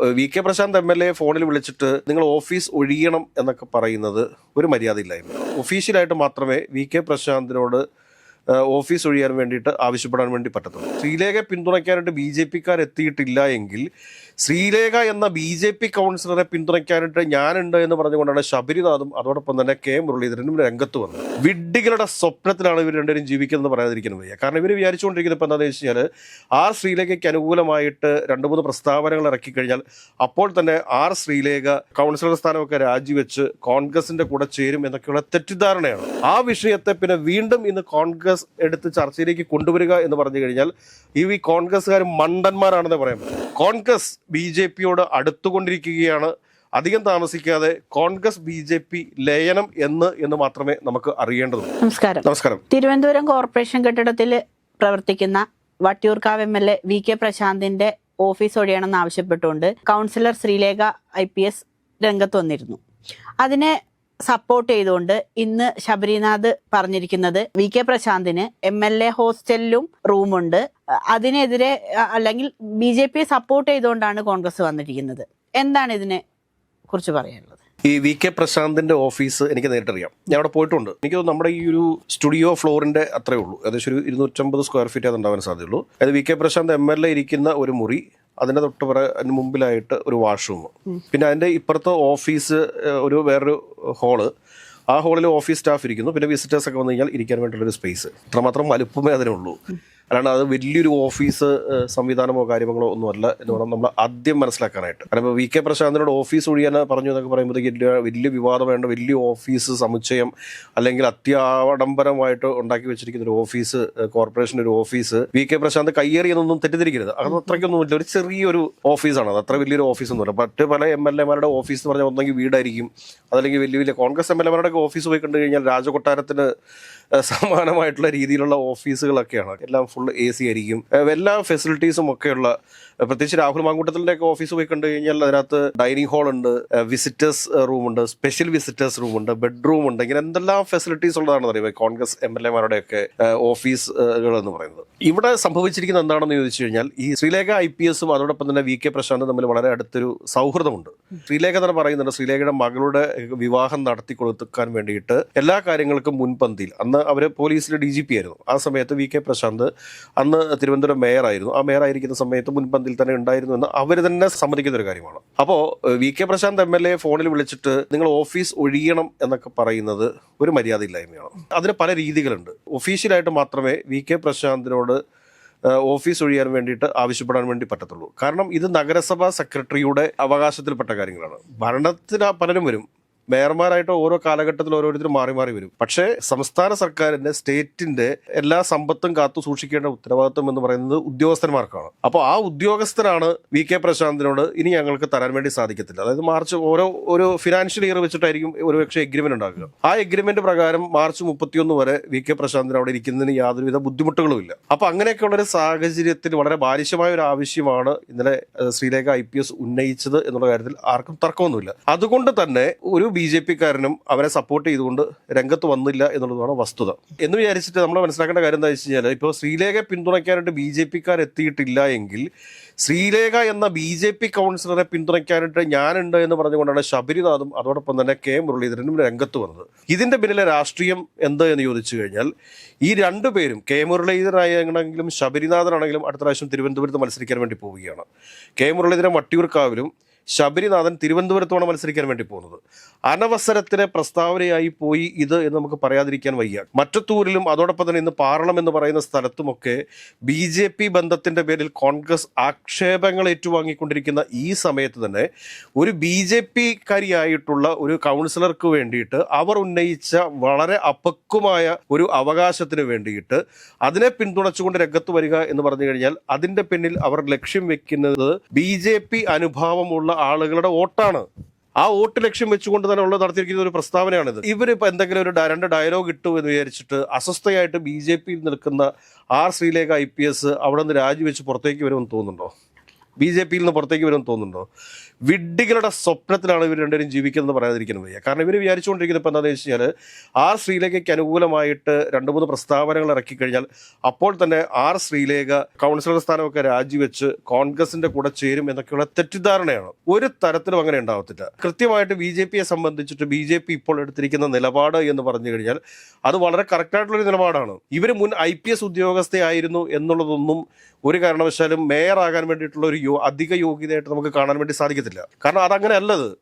V K Prashanth M L A ഫോണിൽ വിളിച്ചിട്ട് നിങ്ങൾ ഓഫീസ് ഒഴിയണം എന്നൊക്കെ പറയുന്നത് ഒരു മര്യാദയില്ലായ്മ. ഒഫീഷ്യലായിട്ട് മാത്രമേ വി കെ പ്രശാന്തിനോട് ഓഫീസ് ഒഴിയാൻ വേണ്ടിയിട്ട് ആവശ്യപ്പെടാൻ വേണ്ടി പറ്റത്തുള്ളൂ. ശ്രീലേഖയെ പിന്തുണയ്ക്കാനായിട്ട് ബി ജെ പിക്കാർ എത്തിയിട്ടില്ല എങ്കിൽ ശ്രീലേഖ എന്ന ബി ജെ പി കൗൺസിലറെ പിന്തുണയ്ക്കാനായിട്ട് ഞാനുണ്ട് എന്ന് പറഞ്ഞുകൊണ്ടാണ് ശബരിനാഥും അതോടൊപ്പം തന്നെ കെ മുരളീധരനും രംഗത്ത് വന്നത്. വിഡ്ഢികളുടെ സ്വപ്നത്തിലാണ് ഇവർ രണ്ടുപേരും ജീവിക്കുന്നത് പറയാതിരിക്കുന്നത് വയ്യ. കാരണം ഇവർ വിചാരിച്ചുകൊണ്ടിരിക്കുന്നത് ഇപ്പം എന്താണെന്ന് വെച്ച് കഴിഞ്ഞാൽ ആർ ശ്രീലേഖയ്ക്ക് അനുകൂലമായിട്ട് രണ്ട് മൂന്ന് പ്രസ്താവനകൾ ഇറക്കി കഴിഞ്ഞാൽ അപ്പോൾ തന്നെ ആർ ശ്രീലേഖ കൗൺസിലർ സ്ഥാനമൊക്കെ രാജിവെച്ച് കോൺഗ്രസിന്റെ കൂടെ ചേരും എന്നൊക്കെയുള്ള തെറ്റിദ്ധാരണയാണ്. ആ വിഷയത്തെ പിന്നെ വീണ്ടും ഇന്ന് കോൺഗ്രസ് എടുത്ത് ചർച്ചയിലേക്ക് കൊണ്ടുവരിക എന്ന് പറഞ്ഞു കഴിഞ്ഞാൽ ഈ വി കോൺഗ്രസ്സുകാർ മണ്ടന്മാരാണെന്ന് പറയാം കോൺഗ്രസ് ബി ജെ പിയോട് അടുത്തുകൊണ്ടിരിക്കുകയാണ്. അധികം താമസിക്കാതെ കോൺഗ്രസ് ബി ജെ പി ലയനം എന്ന് എന്ന് മാത്രമേ നമുക്ക് അറിയേണ്ടതുള്ളൂ. നമസ്കാരം. നമസ്കാരം. തിരുവനന്തപുരം കോർപ്പറേഷൻ കെട്ടിടത്തിൽ പ്രവർത്തിക്കുന്ന Vattiyoorkavu M L A V K പ്രശാന്തിന്റെ office ഒഴിയണമെന്ന് ആവശ്യപ്പെട്ടുകൊണ്ട് councillor Sreelekha I P S രംഗത്ത് വന്നിരുന്നു. അതിനെ സപ്പോർട്ട് ചെയ്തുകൊണ്ട് ഇന്ന് ശബരിനാഥ് പറഞ്ഞിരിക്കുന്നത് വി കെ പ്രശാന്തിന് എം എൽ എ ഹോസ്റ്റലിലും റൂമുണ്ട് അതിനെതിരെ അല്ലെങ്കിൽ ബി ജെ പിയെ സപ്പോർട്ട് ചെയ്തുകൊണ്ടാണ് കോൺഗ്രസ് വന്നിരിക്കുന്നത്. എന്താണ് ഇതിനെ കുറിച്ച് പറയാനുള്ളത്? ഈ വി കെ പ്രശാന്തിന്റെ ഓഫീസ് എനിക്ക് നേരിട്ടറിയാം ഞാൻ അവിടെ പോയിട്ടുണ്ട്. എനിക്ക് നമ്മുടെ ഈ ഒരു സ്റ്റുഡിയോ ഫ്ലോറിന്റെ അത്രേ ഉള്ളൂ. ഏകദേശം ഒരു ഇരുന്നൂറ്റമ്പത് സ്ക്വയർ ഫീറ്റ് അത് ഉണ്ടാവാൻ സാധ്യതയുള്ളൂ. അതായത് V K Prashanth M L A ഇരിക്കുന്ന ഒരു മുറി അതിന്റെ തൊട്ട് പുറ അതിന് മുമ്പിലായിട്ട് ഒരു വാഷ്റൂം. പിന്നെ അതിന്റെ ഇപ്പുറത്തെ ഓഫീസ് ഒരു വേറൊരു ഹോൾ. ആ ഹോളിൽ ഓഫീസ് സ്റ്റാഫ് ഇരിക്കുന്നു. പിന്നെ വിസിറ്റേഴ്സ് ഒക്കെ വന്നു കഴിഞ്ഞാൽ ഇരിക്കാൻ വേണ്ടിയിട്ടുള്ളൊരു സ്പേസ്. അത്രമാത്രം വലുപ്പമേ അതിനുള്ളൂ. അല്ലാണ്ട് അത് വലിയൊരു ഓഫീസ് സംവിധാനമോ കാര്യങ്ങളോ ഒന്നുമല്ല എന്ന് പറഞ്ഞാൽ നമ്മൾ ആദ്യം മനസ്സിലാക്കാനായിട്ട്. കാരണം വി കെ പ്രശാന്തിനോട് ഓഫീസ് ഒഴിയാൻ പറഞ്ഞു എന്നൊക്കെ പറയുമ്പോഴത്തേക്ക് വലിയ വലിയ വിവാദം വേണ്ട വലിയ ഓഫീസ് സമുച്ചയം അല്ലെങ്കിൽ അത്യാഡംബരമായിട്ട് ഉണ്ടാക്കി വെച്ചിരിക്കുന്ന ഒരു ഓഫീസ് കോർപ്പറേഷന്റെ കോർപ്പറേഷൻ ഒരു ഓഫീസ് വി കെ പ്രശാന്ത് കയ്യേറിയെന്നൊന്നും തെറ്റിദ്ധരിക്കരുത്. അത് അത്രയ്ക്കൊന്നും ഇല്ല. ഒരു ചെറിയൊരു ഓഫീസാണ് അത്. അത്ര വലിയൊരു ഓഫീസ് ഒന്നുമില്ല മറ്റ് പല എം എൽ എമാരുടെ ഓഫീസ് എന്ന് പറഞ്ഞാൽ ഒന്നെങ്കിൽ വീടായിരിക്കും. അതല്ലെങ്കിൽ വലിയ വലിയ കോൺഗ്രസ് എം എൽ എമാരുടെ ഓഫീസ് പോയി കണ്ടു കഴിഞ്ഞാൽ രാജകൊട്ടാരത്തിന് സമാനമായിട്ടുള്ള രീതിയിലുള്ള ഓഫീസുകളൊക്കെയാണ്. എല്ലാം ഫുൾ എ സി ആയിരിക്കും. എല്ലാ ഫെസിലിറ്റീസും ഒക്കെയുള്ള പ്രത്യേകിച്ച് രാഹുൽ മാങ്കൂട്ടത്തിന്റെ ഒക്കെ ഓഫീസ് പോയി കണ്ടു കഴിഞ്ഞാൽ അതിനകത്ത് ഡൈനിങ് ഹാൾ ഉണ്ട് വിസിറ്റേഴ്സ് റൂം ഉണ്ട് സ്പെഷ്യൽ വിസിറ്റേഴ്സ് റൂം ഉണ്ട് ബെഡ്റൂം ഉണ്ട്. ഇങ്ങനെ എന്തെല്ലാം ഫെസിലിറ്റീസ് ഉള്ളതാണെന്ന് അറിയുമ്പോൾ കോൺഗ്രസ് എം എൽ എമാരുടെ ഒക്കെ ഓഫീസുകൾ എന്ന് പറയുന്നത്. ഇവിടെ സംഭവിച്ചിരിക്കുന്ന എന്താണെന്ന് ചോദിച്ചു കഴിഞ്ഞാൽ ഈ ശ്രീലേഖ ഐ പി എസും അതോടൊപ്പം തന്നെ വി കെ പ്രശാന്തും തമ്മിൽ വളരെ അടുത്തൊരു സൗഹൃദമുണ്ട്. ശ്രീലേഖ തന്നെ പറയുന്നുണ്ട് ശ്രീലേഖയുടെ മകളുടെ വിവാഹം നടത്തി കൊടുക്കാൻ വേണ്ടിയിട്ട് എല്ലാ കാര്യങ്ങൾക്കും മുൻപന്തിയിൽ. അന്ന് അവർ പോലീസിലെ ഡി ജി പി ആയിരുന്നു. ആ സമയത്ത് വി കെ പ്രശാന്ത് അന്ന് തിരുവനന്തപുരം മേയറായിരുന്നു. ആ മേയറായിരിക്കുന്ന സമയത്ത് മുൻപന്തിയിൽ തന്നെ ഉണ്ടായിരുന്നു എന്ന് അവർ തന്നെ സമ്മതിക്കുന്ന ഒരു കാര്യമാണ് അപ്പോൾ V K Prashanth M L A ഫോണിൽ വിളിച്ചിട്ട് നിങ്ങൾ ഓഫീസ് ഒഴിയണം എന്നൊക്കെ പറയുന്നത് ഒരു മര്യാദ മര്യാദയില്ലായ്മയാണ്. അതിന് പല രീതികളുണ്ട്. ഒഫീഷ്യലായിട്ട് മാത്രമേ വി കെ പ്രശാന്തിനോട് ഓഫീസ് ഒഴിയാൻ വേണ്ടിയിട്ട് ആവശ്യപ്പെടാൻ വേണ്ടി പറ്റത്തുള്ളൂ. കാരണം ഇത് നഗരസഭാ സെക്രട്ടറിയുടെ അവകാശത്തിൽപ്പെട്ട കാര്യങ്ങളാണ്. ഭരണത്തിന് പലരും വരും. മേയർമാരായിട്ട് ഓരോ കാലഘട്ടത്തിൽ ഓരോരുത്തരും മാറി മാറി വരും. പക്ഷേ സംസ്ഥാന സർക്കാരിന്റെ സ്റ്റേറ്റിന്റെ എല്ലാ സമ്പത്തും കാത്തു സൂക്ഷിക്കേണ്ട ഉത്തരവാദിത്വം എന്ന് പറയുന്നത് ഉദ്യോഗസ്ഥന്മാർക്കാണ്. അപ്പോൾ ആ ഉദ്യോഗസ്ഥരാണ് വി കെ പ്രശാന്തിനോട് ഇനി ഞങ്ങൾക്ക് തരാൻ വേണ്ടി സാധിക്കത്തില്ല. അതായത് മാർച്ച് ഓരോ ഒരു ഫിനാൻഷ്യൽ ഇയർ വെച്ചിട്ടായിരിക്കും ഒരുപക്ഷെ എഗ്രിമെന്റ് ഉണ്ടാക്കുക. ആ എഗ്രിമെന്റ് പ്രകാരം മാർച്ച് മുപ്പത്തിയൊന്ന് വരെ വി കെ പ്രശാന്തിന് അവിടെ ഇരിക്കുന്നതിന് യാതൊരുവിധ ബുദ്ധിമുട്ടുകളും ഇല്ല. അപ്പൊ അങ്ങനെയൊക്കെയുള്ള ഒരു സാഹചര്യത്തിൽ വളരെ ബാലിശമായ ഒരു ആവശ്യമാണ് ഇന്നലെ ശ്രീലേഖ ഐ പി എസ് ഉന്നയിച്ചത് എന്നുള്ള കാര്യത്തിൽ ആർക്കും തർക്കമൊന്നുമില്ല. അതുകൊണ്ട് തന്നെ ഒരു ബി ജെ പിക്കാരനും അവരെ സപ്പോർട്ട് ചെയ്തുകൊണ്ട് രംഗത്ത് വന്നില്ല എന്നുള്ളതാണ് വസ്തുത. എന്ന് വിചാരിച്ചിട്ട് നമ്മൾ മനസ്സിലാക്കേണ്ട കാര്യം എന്താ വെച്ച് കഴിഞ്ഞാൽ ഇപ്പോൾ ശ്രീലേഖയെ പിന്തുണയ്ക്കാനായിട്ട് ബി ജെ പിക്കാർ എത്തിയിട്ടില്ല എങ്കിൽ ശ്രീലേഖ എന്ന ബി ജെ പി കൗൺസിലറെ പിന്തുണയ്ക്കാനായിട്ട് ഞാനുണ്ട് എന്ന് പറഞ്ഞുകൊണ്ടാണ് ശബരിനാഥും അതോടൊപ്പം തന്നെ കെ മുരളീധരനും രംഗത്ത് വന്നത്. ഇതിന്റെ പിന്നിലെ രാഷ്ട്രീയം എന്ത് എന്ന് ചോദിച്ചു കഴിഞ്ഞാൽ ഈ രണ്ടുപേരും കെ മുരളീധരനാണെങ്കിലും ശബരിനാഥനാണെങ്കിലും അടുത്ത പ്രാവശ്യം തിരുവനന്തപുരത്ത് മത്സരിക്കാൻ വേണ്ടി പോവുകയാണ്. കെ മുരളീധരൻ വട്ടിയൂർക്കാവിലും ശബരിനാഥൻ തിരുവനന്തപുരത്തുമാണ് മത്സരിക്കാൻ വേണ്ടി പോകുന്നത്. അനവസരത്തിലെ പ്രസ്താവനയായി പോയി ഇത് എന്ന് നമുക്ക് പറയാതിരിക്കാൻ വയ്യ. മറ്റത്തൂരിലും അതോടൊപ്പം തന്നെ ഇന്ന് പാറളം എന്ന് പറയുന്ന സ്ഥലത്തുമൊക്കെ ബി ജെ പി ബന്ധത്തിന്റെ പേരിൽ കോൺഗ്രസ് ആക്ഷേപങ്ങൾ ഏറ്റുവാങ്ങിക്കൊണ്ടിരിക്കുന്ന ഈ സമയത്ത് തന്നെ ഒരു ബി ജെ പി കാരിയായിട്ടുള്ള ഒരു കൗൺസിലർക്ക് വേണ്ടിയിട്ട് അവർ ഉന്നയിച്ച വളരെ അപക്വമായ ഒരു അവകാശത്തിന് വേണ്ടിയിട്ട് അതിനെ പിന്തുണച്ചുകൊണ്ട് രംഗത്ത് വരിക എന്ന് പറഞ്ഞു കഴിഞ്ഞാൽ അതിന്റെ പിന്നിൽ അവർ ലക്ഷ്യം വെക്കുന്നത് ബി ജെ പി അനുഭാവമുള്ള ആളുകളുടെ വോട്ടാണ്. ആ വോട്ട് ലക്ഷ്യം വെച്ചുകൊണ്ട് തന്നെ ഉള്ള നടത്തിയിരിക്കുന്ന ഒരു പ്രസ്താവനയാണിത്. ഇവരിപ്പോൾ എന്തെങ്കിലും ഒരു രണ്ട് ഡയലോഗ് ഇട്ടു എന്ന് വിചാരിച്ചിട്ട് അസ്വസ്ഥയായിട്ട് ബി ജെ പിയിൽ നിൽക്കുന്ന R Sreelekha I P S അവിടെ നിന്ന് രാജിവെച്ച് പുറത്തേക്ക് വരുമെന്ന് തോന്നുന്നുണ്ടോ? ബി ജെ പിയിൽ നിന്ന് പുറത്തേക്ക് വരുമെന്ന് തോന്നുന്നുണ്ടോ? വിഡ്ഢികളുടെ സ്വപ്നത്തിലാണ് ഇവർ രണ്ടുപേരും ജീവിക്കുന്നത് പറയാതിരിക്കുന്നത് വയ്യ. കാരണം ഇവർ വിചാരിച്ചുകൊണ്ടിരിക്കുന്നത് ഇപ്പോൾ എന്താണെന്ന് വെച്ച് കഴിഞ്ഞാൽ ആർ ശ്രീലേഖയ്ക്ക് അനുകൂലമായിട്ട് രണ്ട് മൂന്ന് പ്രസ്താവനകൾ ഇറക്കി കഴിഞ്ഞാൽ അപ്പോൾ തന്നെ ആർ ശ്രീലേഖ കൗൺസിലർ സ്ഥാനമൊക്കെ രാജിവെച്ച് കോൺഗ്രസിന്റെ കൂടെ ചേരും എന്നൊക്കെയുള്ള തെറ്റിദ്ധാരണയാണ്. ഒരു തരത്തിലും അങ്ങനെ ഉണ്ടാവത്തില്ല. കൃത്യമായിട്ട് ബി ജെ പിയെ സംബന്ധിച്ചിട്ട് ബി ജെ പി ഇപ്പോൾ എടുത്തിരിക്കുന്ന നിലപാട് എന്ന് പറഞ്ഞു കഴിഞ്ഞാൽ അത് വളരെ കറക്റ്റായിട്ടുള്ളൊരു നിലപാടാണ്. ഇവർ മുൻ ഐ പി എസ് ഉദ്യോഗസ്ഥയായിരുന്നു എന്നുള്ളതൊന്നും ഒരു കാരണവശാലും മേയർ ആകാൻ വേണ്ടിയിട്ടുള്ള ഒരു അധിക യോഗ്യതയായിട്ട് നമുക്ക് കാണാൻ വേണ്ടി സാധിക്കത്തില്ല. കാരണം അതങ്ങനെ അല്ലത്.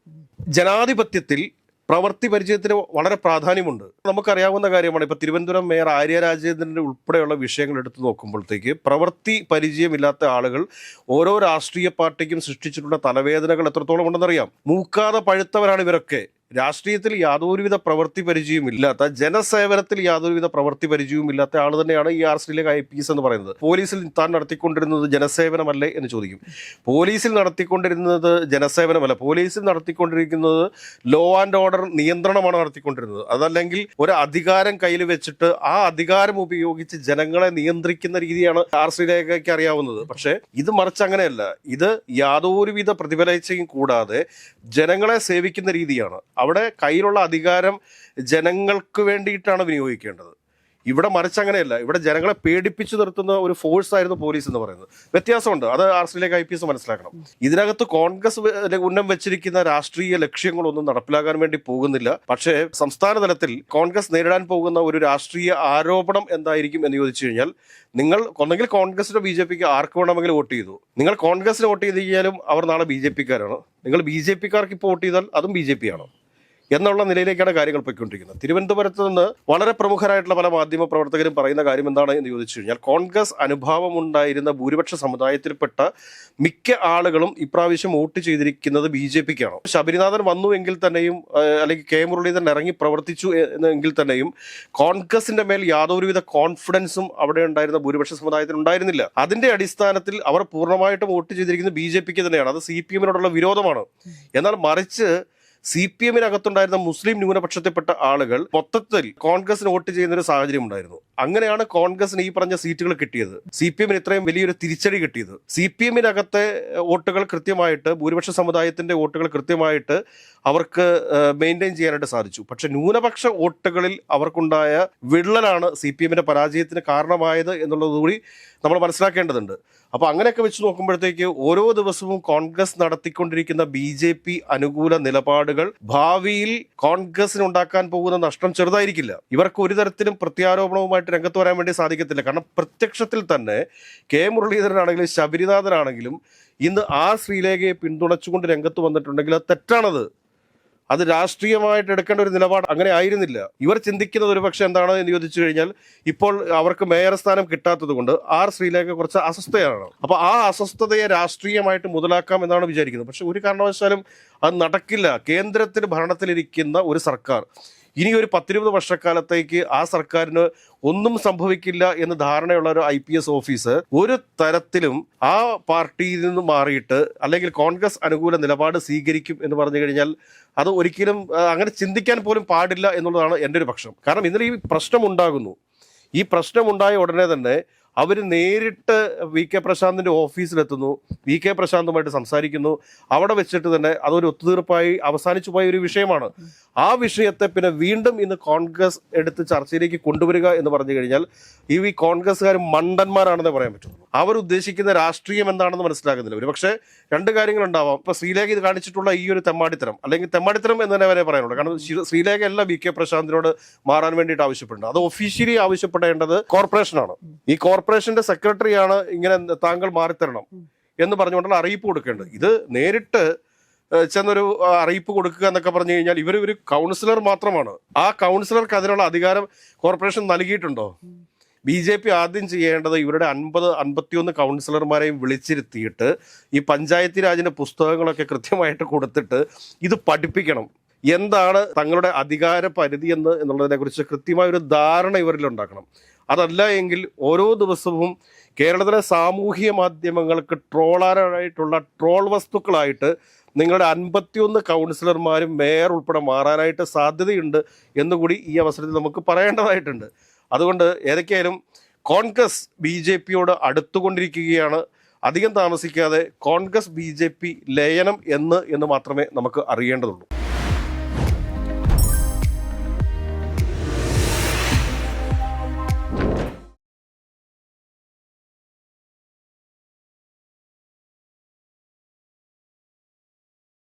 ജനാധിപത്യത്തിൽ പ്രവൃത്തി പരിചയത്തിന് വളരെ പ്രാധാന്യമുണ്ട്. നമുക്കറിയാവുന്ന കാര്യമാണ് ഇപ്പൊ തിരുവനന്തപുരം മേയർ ആര്യ രാജേന്ദ്രന്റെ ഉൾപ്പെടെയുള്ള വിഷയങ്ങൾ എടുത്തു നോക്കുമ്പോഴത്തേക്ക് പ്രവൃത്തി പരിചയമില്ലാത്ത ആളുകൾ ഓരോ രാഷ്ട്രീയ പാർട്ടിക്കും സൃഷ്ടിച്ചിട്ടുള്ള തലവേദനകൾ എത്രത്തോളം ഉണ്ടെന്നറിയാം. മൂക്കാതെ പഴുത്തവരാണ് ഇവരൊക്കെ. രാഷ്ട്രീയത്തിൽ യാതൊരുവിധ പ്രവൃത്തി പരിചയവും ഇല്ലാത്ത ജനസേവനത്തിൽ യാതൊരുവിധ പ്രവൃത്തി പരിചയവും ഇല്ലാത്ത ആൾ തന്നെയാണ് ഈ R Sreelekha I P S എന്ന് പറയുന്നത്. പോലീസിൽ താൻ നടത്തിക്കൊണ്ടിരുന്നത് ജനസേവനമല്ലേ എന്ന് ചോദിക്കും. പോലീസിൽ നടത്തിക്കൊണ്ടിരുന്നത് ജനസേവനമല്ല. പോലീസിൽ നടത്തിക്കൊണ്ടിരിക്കുന്നത് ലോ ആൻഡ് ഓർഡർ നിയന്ത്രണമാണ് നടത്തിക്കൊണ്ടിരുന്നത്. അതല്ലെങ്കിൽ ഒരു അധികാരം കയ്യിൽ വെച്ചിട്ട് ആ അധികാരം ഉപയോഗിച്ച് ജനങ്ങളെ നിയന്ത്രിക്കുന്ന രീതിയാണ് ആർ ശ്രീലേഖയ്ക്ക് അറിയാവുന്നത്. പക്ഷേ ഇത് മറിച്ച് അങ്ങനെയല്ല. ഇത് യാതൊരുവിധ പ്രതിഫലേച്ഛയും കൂടാതെ ജനങ്ങളെ സേവിക്കുന്ന രീതിയാണ്. അവിടെ കയ്യിലുള്ള അധികാരം ജനങ്ങൾക്ക് വേണ്ടിയിട്ടാണ് വിനിയോഗിക്കേണ്ടത്. ഇവിടെ മറിച്ച് അങ്ങനെയല്ല. ഇവിടെ ജനങ്ങളെ പേടിപ്പിച്ചു നിർത്തുന്ന ഒരു ഫോഴ്സ് ആയിരുന്നു പോലീസ് എന്ന് പറയുന്നത്. വ്യത്യാസമുണ്ട്. അത് ആർ സിയിലേക്ക് ഐ പി എസ് മനസ്സിലാക്കണം. ഇതിനകത്ത് കോൺഗ്രസ് ഉന്നം വെച്ചിരിക്കുന്ന രാഷ്ട്രീയ ലക്ഷ്യങ്ങളൊന്നും നടപ്പിലാക്കാൻ വേണ്ടി പോകുന്നില്ല. പക്ഷേ സംസ്ഥാന തലത്തിൽ കോൺഗ്രസ് നേരിടാൻ പോകുന്ന ഒരു രാഷ്ട്രീയ ആരോപണം എന്തായിരിക്കും എന്ന് ചോദിച്ചു കഴിഞ്ഞാൽ നിങ്ങൾ ഒന്നെങ്കിൽ കോൺഗ്രസിനോ ബി ജെ പിക്ക് ആർക്ക് വേണമെങ്കിലും വോട്ട് ചെയ്തു. നിങ്ങൾ കോൺഗ്രസിന് വോട്ട് ചെയ്ത് കഴിഞ്ഞാലും അവർ നാളെ ബി ജെ പിക്കാരാണ്. നിങ്ങൾ ബി ജെ പിക്കാർക്ക് ഇപ്പോൾ വോട്ട് ചെയ്താൽ അതും ബി ജെ പി ആണ്? എന്നുള്ള നിലയിലേക്കാണ് കാര്യങ്ങൾ പോയിക്കൊണ്ടിരിക്കുന്നത്. തിരുവനന്തപുരത്ത് നിന്ന് വളരെ പ്രമുഖരായിട്ടുള്ള പല മാധ്യമ പ്രവർത്തകരും പറയുന്ന കാര്യം എന്താണ് എന്ന് ചോദിച്ചു കഴിഞ്ഞാൽ കോൺഗ്രസ് അനുഭാവമുണ്ടായിരുന്ന ഭൂരിപക്ഷ സമുദായത്തിൽപ്പെട്ട മിക്ക ആളുകളും ഇപ്രാവശ്യം വോട്ട് ചെയ്തിരിക്കുന്നത് ബി ജെ പിക്കാണ്. ശബരിനാഥൻ വന്നു എങ്കിൽ തന്നെയും അല്ലെങ്കിൽ കെ മുരളീധരൻ ഇറങ്ങി പ്രവർത്തിച്ചു എന്നെങ്കിൽ എങ്കിൽ തന്നെയും കോൺഗ്രസിന്റെ മേൽ യാതൊരുവിധ കോൺഫിഡൻസും അവിടെ ഉണ്ടായിരുന്ന ഭൂരിപക്ഷ സമുദായത്തിൽ ഉണ്ടായിരുന്നില്ല. അതിന്റെ അടിസ്ഥാനത്തിൽ അവർ പൂർണമായിട്ടും വോട്ട് ചെയ്തിരിക്കുന്നത് ബി ജെ പിക്ക് തന്നെയാണ്. അത് സി പി എമ്മിനോടുള്ള വിരോധമാണ്. എന്നാൽ മറിച്ച് സി പി എമ്മിനകത്തുണ്ടായിരുന്ന മുസ്ലിം ന്യൂനപക്ഷത്തെപ്പെട്ട ആളുകൾ മൊത്തത്തിൽ കോൺഗ്രസിന് വോട്ട് ചെയ്യുന്ന ഒരു സാഹചര്യം ഉണ്ടായിരുന്നു അങ്ങനെയാണ് കോൺഗ്രസിന് ഈ പറഞ്ഞ സീറ്റുകൾ കിട്ടിയത്. സി പി എമ്മിന് ഇത്രയും വലിയൊരു തിരിച്ചടി കിട്ടിയത്. സി പി എമ്മിനകത്തെ വോട്ടുകൾ കൃത്യമായിട്ട് ഭൂരിപക്ഷ സമുദായത്തിന്റെ വോട്ടുകൾ കൃത്യമായിട്ട് അവർക്ക് മെയിന്റെയിൻ ചെയ്യാനായിട്ട് സാധിച്ചു. പക്ഷെ ന്യൂനപക്ഷ വോട്ടുകളിൽ അവർക്കുണ്ടായ വിള്ളലാണ് സി പി എമ്മിന്റെ പരാജയത്തിന് കാരണമായത് എന്നുള്ളത് കൂടി നമ്മൾ മനസ്സിലാക്കേണ്ടതുണ്ട്. അപ്പോൾ അങ്ങനെയൊക്കെ വെച്ച് നോക്കുമ്പോഴത്തേക്ക് ഓരോ ദിവസവും കോൺഗ്രസ് നടത്തിക്കൊണ്ടിരിക്കുന്ന ബി ജെ പി അനുകൂല നിലപാടുകൾ ഭാവിയിൽ കോൺഗ്രസിന് ഉണ്ടാക്കാൻ പോകുന്ന നഷ്ടം ചെറുതായിരിക്കില്ല. ഇവർക്ക് ഒരു തരത്തിലും പ്രത്യാരോപണവുമായിട്ട് രംഗത്ത് വരാൻ വേണ്ടി സാധിക്കത്തില്ല. കാരണം പ്രത്യക്ഷത്തിൽ തന്നെ കെ മുരളീധരനാണെങ്കിലും ശബരിനാഥനാണെങ്കിലും ഇന്ന് ആ ശ്രീലേഖയെ പിന്തുണച്ചുകൊണ്ട് രംഗത്ത് വന്നിട്ടുണ്ടെങ്കിൽ അത് തെറ്റാണത്. അത് രാഷ്ട്രീയമായിട്ട് എടുക്കേണ്ട ഒരു നിലപാട് അങ്ങനെ ആയിരുന്നില്ല. ഇവർ ചിന്തിക്കുന്നത് ഒരു പക്ഷെ എന്താണ് എന്ന് ചോദിച്ചു കഴിഞ്ഞാൽ ഇപ്പോൾ അവർക്ക് മേയർ സ്ഥാനം കിട്ടാത്തത് കൊണ്ട് ആർ ശ്രീലേഖ കുറച്ച് അസ്വസ്ഥയാണ് അപ്പോൾ ആ അസ്വസ്ഥതയെ രാഷ്ട്രീയമായിട്ട് മുതലാക്കാം എന്നാണ് വിചാരിക്കുന്നത്. പക്ഷെ ഒരു കാരണവശാലും അത് നടക്കില്ല. കേന്ദ്രത്തിൽ ഭരണത്തിലിരിക്കുന്ന ഒരു സർക്കാർ ഇനി ഒരു പത്തിരുപത് വർഷക്കാലത്തേക്ക് ആ സർക്കാരിന് ഒന്നും സംഭവിക്കില്ല എന്ന് ധാരണയുള്ള ഒരു ഐ പി എസ് ഓഫീസർ ഒരു തരത്തിലും ആ പാർട്ടിയിൽ നിന്ന് മാറിയിട്ട് അല്ലെങ്കിൽ കോൺഗ്രസ് അനുകൂല നിലപാട് സ്വീകരിക്കും എന്ന് പറഞ്ഞു കഴിഞ്ഞാൽ അത് ഒരിക്കലും അങ്ങനെ ചിന്തിക്കാൻ പോലും പാടില്ല എന്നുള്ളതാണ് എന്റെ ഒരു പക്ഷം. കാരണം ഇന്നലെ ഈ പ്രശ്നം ഉണ്ടാകുന്നു. ഈ പ്രശ്നമുണ്ടായ ഉടനെ തന്നെ അവർ നേരിട്ട് വി കെ പ്രശാന്തിന്റെ ഓഫീസിലെത്തുന്നു. വി കെ പ്രശാന്തുമായിട്ട് സംസാരിക്കുന്നു. അവിടെ വെച്ചിട്ട് തന്നെ അതൊരു ഒത്തുതീർപ്പായി അവസാനിച്ചു പോയ ഒരു വിഷയമാണ്. ആ വിഷയത്തെ പിന്നെ വീണ്ടും ഇന്ന് കോൺഗ്രസ് എടുത്ത് ചർച്ചയിലേക്ക് കൊണ്ടുവരിക എന്ന് പറഞ്ഞു കഴിഞ്ഞാൽ ഈ കോൺഗ്രസ്സുകാർ മണ്ടന്മാരാണെന്ന് പറയാൻ പറ്റും. അവർ ഉദ്ദേശിക്കുന്ന രാഷ്ട്രീയം എന്താണെന്ന് മനസ്സിലാക്കുന്നില്ല ഒരു പക്ഷേ രണ്ട് കാര്യങ്ങളുണ്ടാവാം. ഇപ്പോൾ ശ്രീലേഖ ഇത് കാണിച്ചിട്ടുള്ള ഈ ഒരു തെമ്മാടിത്തരം അല്ലെങ്കിൽ തെമ്മാടിത്തരം എന്ന് തന്നെ വരെ പറയാനുള്ളൂ. കാരണം ശ്രീ- ശ്രീലേഖ അല്ല വി കെ പ്രശാന്തിനോട് മാറാൻ വേണ്ടിയിട്ട് ആവശ്യപ്പെടുന്നത്. അത് ഒഫീഷ്യലി ആവശ്യപ്പെടേണ്ടത് കോർപ്പറേഷനാണ് ഈ കോർപ്പറേഷന്റെ സെക്രട്ടറിയാണ് ഇങ്ങനെ താങ്കൾ മാറിത്തരണം എന്ന് പറഞ്ഞുകൊണ്ടാണ് അറിയിപ്പ് കൊടുക്കേണ്ടത്. ഇത് നേരിട്ട് ചെന്നൊരു അറിയിപ്പ് കൊടുക്കുക എന്നൊക്കെ പറഞ്ഞു കഴിഞ്ഞാൽ ഇവർ ഒരു കൗൺസിലർ മാത്രമാണ്. ആ കൗൺസിലർക്ക് അതിനുള്ള അധികാരം കോർപ്പറേഷൻ നൽകിയിട്ടുണ്ടോ? ബി ജെ പി ആദ്യം ചെയ്യേണ്ടത് ഇവരുടെ അൻപത് അൻപത്തിയൊന്ന് കൗൺസിലർമാരെയും വിളിച്ചിരുത്തിയിട്ട് ഈ പഞ്ചായത്തി രാജിന്റെ പുസ്തകങ്ങളൊക്കെ കൃത്യമായിട്ട് കൊടുത്തിട്ട് ഇത് പഠിപ്പിക്കണം. എന്താണ് തങ്ങളുടെ അധികാര പരിധി എന്ന് എന്നുള്ളതിനെക്കുറിച്ച് കൃത്യമായ ഒരു ധാരണ ഇവരിൽ ഉണ്ടാക്കണം അതല്ല എങ്കിൽ ഓരോ ദിവസവും കേരളത്തിലെ സാമൂഹ്യ മാധ്യമങ്ങൾക്ക് ട്രോളാനായിട്ടുള്ള ട്രോൾ വസ്തുക്കളായിട്ട് നിങ്ങളുടെ അൻപത്തിയൊന്ന് കൗൺസിലർമാരും മേയർ ഉൾപ്പെടെ മാറാനായിട്ട് സാധ്യതയുണ്ട് എന്നുകൂടി ഈ അവസരത്തിൽ നമുക്ക് പറയേണ്ടതായിട്ടുണ്ട്. അതുകൊണ്ട് ഏതൊക്കെയായാലും കോൺഗ്രസ് ബി ജെ പിയോട് അടുത്തുകൊണ്ടിരിക്കുകയാണ്. അധികം താമസിക്കാതെ കോൺഗ്രസ് ബി ജെ പി ലയനം എന്ന് എന്ന് മാത്രമേ നമുക്ക് അറിയേണ്ടതുള്ളൂ.